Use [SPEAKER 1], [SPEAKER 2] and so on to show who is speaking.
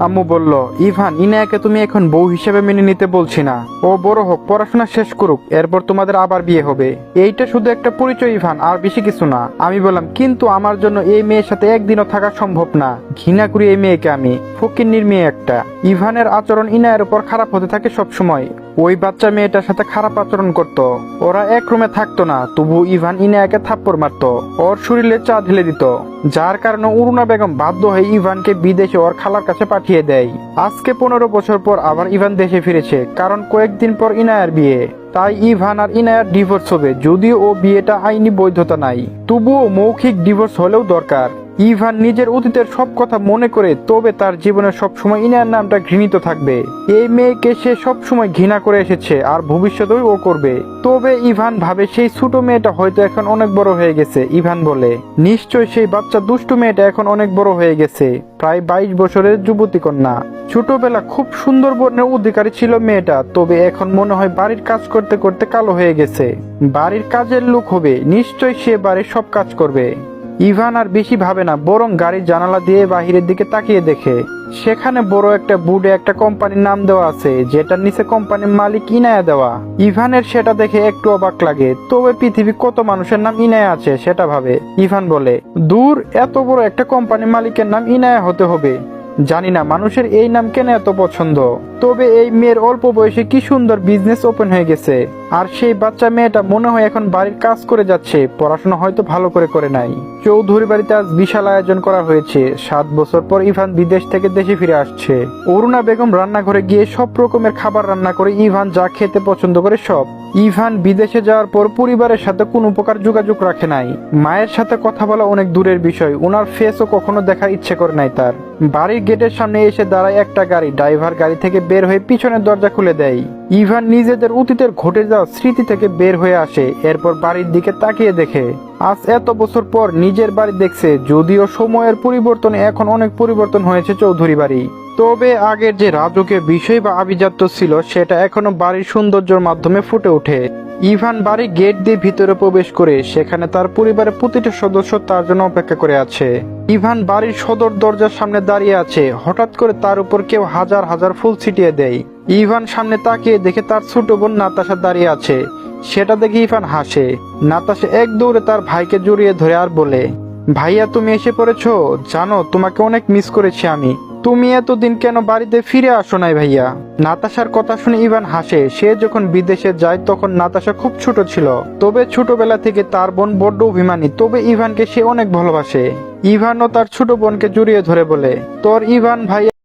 [SPEAKER 1] আম্মু বলল, ইভান, ইনায়াকে তুমি এখন বউ হিসেবে মেনে নিতে বলছি না। ও বড় হোক, পড়াশোনা শেষ করুক, এরপর তোমাদের আবার বিয়ে হবে। এইটা শুধু একটা পরিচয়, ইভান, আর বেশি কিছু না। আমি বললাম, কিন্তু আমার জন্য এই মেয়ের সাথে একদিনও থাকা সম্ভব না। ঘৃণা করি এই মেয়েকে আমি, ফকিন্নির মেয়ে একটা। ইভানের আচরণ ইনায়ের উপর খারাপ হতে থাকে সবসময়। ওই বাচ্চা মেয়েটার সাথে খারাপ আচরণ করত। ওরা এক রুমে থাকতো না, তবু ইভান ইনায়াকে থাপ্পড় মারতো। ওর শরীরে চা ঢেলে দিত, যার কারণে অরুণা বেগম বাধ্য হয়ে ইভানকে বিদেশে ওর খালার কাছে পাঠিয়ে দেয়। আজকে পনেরো বছর পর আবার ইভান দেশে ফিরেছে, কারণ কয়েকদিন পর ইনায়ার বিয়ে। তাই ইভান আর ইনায়ার ডিভোর্স হবে, যদিও ও বিয়েটা আইনি বৈধতা নাই। তবুও মৌখিক ডিভোর্স হলেও দরকার। ইভান নিজের অতীতের সব কথা মনে করে, তবে তার জীবনে সবসময় ইনার নামটা ঘৃণিত থাকবে। এই মেয়েকে সে সবসময় ঘৃণা করে এসেছে আর ভবিষ্যতেও ও করবে। তবে ইভান ভাবে সেই ছোট মেয়েটা হয়তো এখন অনেক বড় হয়ে গেছে, ইভান বলে। নিশ্চয় সেই বাচ্চা দুষ্টু মেয়েটা এখন অনেক বড় হয়ে গেছে। প্রায় বাইশ বছরের যুবতী কন্যা। ছোটবেলা খুব সুন্দর বর্ণের অধিকারী ছিল মেয়েটা, তবে এখন মনে হয় বাড়ির কাজ করতে করতে কালো হয়ে গেছে। বাড়ির কাজের লোক হবে, নিশ্চয় সে বাড়ির সব কাজ করবে। ইভান আর বেশি ভাবে না, বরং গাড়ির জানালা দিয়ে বাহিরের দিকে তাকিয়ে দেখে। সেখানে বড় একটা বুডে একটা কোম্পানির নাম দেওয়া আছে, যেটার নিচে কোম্পানির মালিক ইনায়া দেওয়া। ইভানের সেটা দেখে একটু অবাক লাগে, তবে পৃথিবী কত মানুষের নাম ইনায়া আছে সেটা ভাবে। ইভান বলে, দূর, এত বড় একটা কোম্পানির মালিকের নাম ইনায়া হতে হবে। জানি না মানুষের এই নাম কেন এত পছন্দ। তবে এই মেয়ের অল্প বয়সে কি সুন্দর বিজনেস ওপেন হয়ে গেছে। আর সেই বাচ্চা মেয়েটা মনে হয় এখন বাড়ির কাজ করে যাচ্ছে, পড়াশোনা হয়তো ভালো করে করে নাই। চৌধুরী বাড়িতে আজ বিশাল আয়োজন করা হয়েছে। সাত বছর পর ইভান বিদেশ থেকে দেশে ফিরে আসছে। অরুণা বেগম রান্নাঘরে গিয়ে সব রকমের খাবার রান্না করে ইভান যা খেতে পছন্দ করে সব। ইভান বিদেশে যাওয়ার পর পরিবারের সাথে কোনো প্রকার যোগাযোগ রাখে নাই। মায়ের সাথে কথা বলা অনেক দূরের বিষয়, ওনার ফেসও কখনো দেখার ইচ্ছে করে নাই তার। বাড়ির গেটের সামনে এসে দাঁড়ায় একটা গাড়ি, ড্রাইভার গাড়ি থেকে বের হয়ে পিছনের দরজা খুলে দেয়। ইভান নিজেদের অতীতের ঘটে যাওয়া স্মৃতি থেকে বের হয়ে আসে, এরপর বাড়ির দিকে তাকিয়ে দেখে। আজ এত বছর পর নিজের বাড়ি দেখছে, যদিও সময়ের পরিবর্তনে এখন অনেক পরিবর্তন হয়েছে চৌধুরী বাড়ি। তবে আগের যে রাজকীয় বিষয় বা আভিজাত্য ছিল, সেটা এখনও বাড়ির সৌন্দর্যের মাধ্যমে ফুটে ওঠে। ইভান বাড়ি গেট দিয়ে ভিতরে প্রবেশ করে, সেখানে তার পরিবারের প্রতিটা সদস্য তার জন্য অপেক্ষা করে আছে। ইভান বাড়ির সদর দরজার সামনে দাঁড়িয়ে আছে, হঠাৎ করে তার উপর কেউ হাজার হাজার ফুল ছিটিয়ে দেয়। ইভান সামনে তাকিয়ে দেখে তার ছোট বোন নাতাশা দাঁড়িয়ে আছে। সেটা দেখে ইভান হাসে। নাতাশা এক দৌড়ে তার ভাইকে জড়িয়ে ধরে আর বলে, ভাইয়া, তুমি এসে পড়েছো? জানো, তোমাকে অনেক মিস করেছি আমি। তুমি এতদিন কেন বাড়িতে ফিরে আসো নাই ভাইয়া? নাতাশার কথা শুনে ইভান হাসে। সে যখন বিদেশে যায়, তখন নাতাশা খুব ছোট ছিল। তবে ছোটবেলা থেকে তার বোন বড্ড অভিমানী, তবে ইভানকে সে অনেক ভালোবাসে। ইভানও তার ছোট বোনকে জড়িয়ে ধরে বলে, তোর ইভান ভাইয়া